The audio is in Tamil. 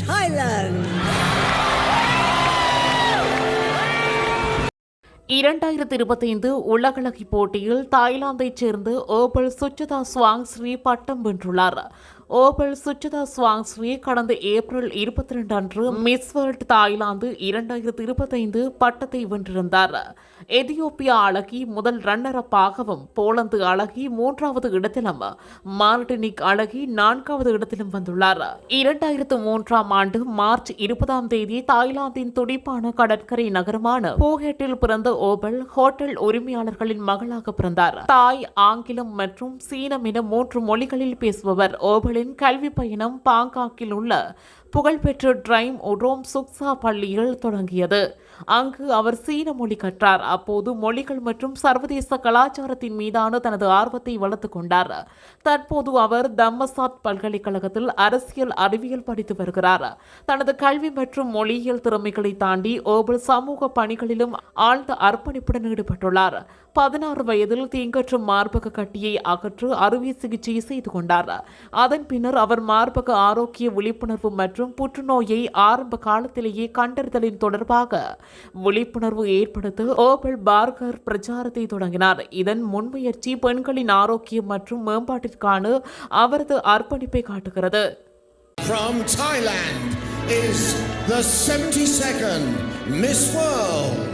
Thailand. இரண்டாயிரத்தி இருபத்தைந்து உலகளகி போட்டியில் தாய்லாந்தைச் சேர்ந்த ஓபல் சுச்சிதா சுச்சதா ஸ்வாங்ஸ்ரீ பட்டம் வென்றுள்ளார் ஓபல் சுச்சிதா ஸ்வாங்ஸ்ரீ கடந்த ஏப்ரல் இருபத்தி ரெண்டு அன்று மிஸ் வேர்ல்ட் தாய்லாந்து இரண்டாயிரத்தி இருபத்தைந்து பட்டத்தை வென்றிருந்தார். எதியோப்பியா அழகி முதல் ரன்னர் அப்பாகவும் போலந்து அழகி மூன்றாவது இடத்திலும் மார்டினிக் அழகி நான்காவது இடத்திலும் வந்துள்ளார். இரண்டாயிரத்து மூன்றாம் ஆண்டு மார்ச் இருபதாம் தேதி தாய்லாந்தின் துடிப்பான கடற்கரை நகரமான பூஹெட்டில் பிறந்த ஓபல் ஹோட்டல் உரிமையாளர்களின் மகளாக பிறந்தார். தாய் ஆங்கிலம் மற்றும் சீனம் என மூன்று மொழிகளில் பேசுபவர் அவர்களின் கல்வி பயணம் பாங்காக்கில் உள்ள புகழ்பெற்ற ட்ரைம் ஒரோம் சுக்ஸா பள்ளியில் தொடங்கியது. அங்கு அவர் சீன மொழி கற்றார். அப்போது மொழிகள் மற்றும் சர்வதேச கலாச்சாரத்தின் மீதான தனது ஆர்வத்தை வளர்த்துக் கொண்டார். தற்போது அவர் தம்மசாத் பல்கலைக்கழகத்தில் அரசியல் அறிவியல் படித்து வருகிறார். தனது கல்வி மற்றும் மொழியியல் திறமைகளை தாண்டி ஓபல் சமூக பணிகளிலும் ஆழ்ந்த அர்ப்பணிப்புடன் ஈடுபட்டுள்ளார். பதினாறு வயதில் தீங்கற்ற மார்பக கட்டியை அகற்று அறுவை சிகிச்சை செய்து கொண்டார். அதன் பின்னர் அவர் மார்பக ஆரோக்கிய விழிப்புணர்வு மற்றும் புற்றுநோயை ஆரம்ப காலத்திலேயே கண்டறிதலின் தொடர்பாக விழிப்புணர்வு ஏற்படுத்த ஓபல் பார்கர் பிரச்சாரத்தை தொடங்கினார் இதன் முன்முயற்சி பெண்களின் ஆரோக்கியம் மற்றும் மேம்பாட்டிற்கான அவரது அர்ப்பணிப்பை காட்டுகிறது From Thailand is the 72nd Miss World.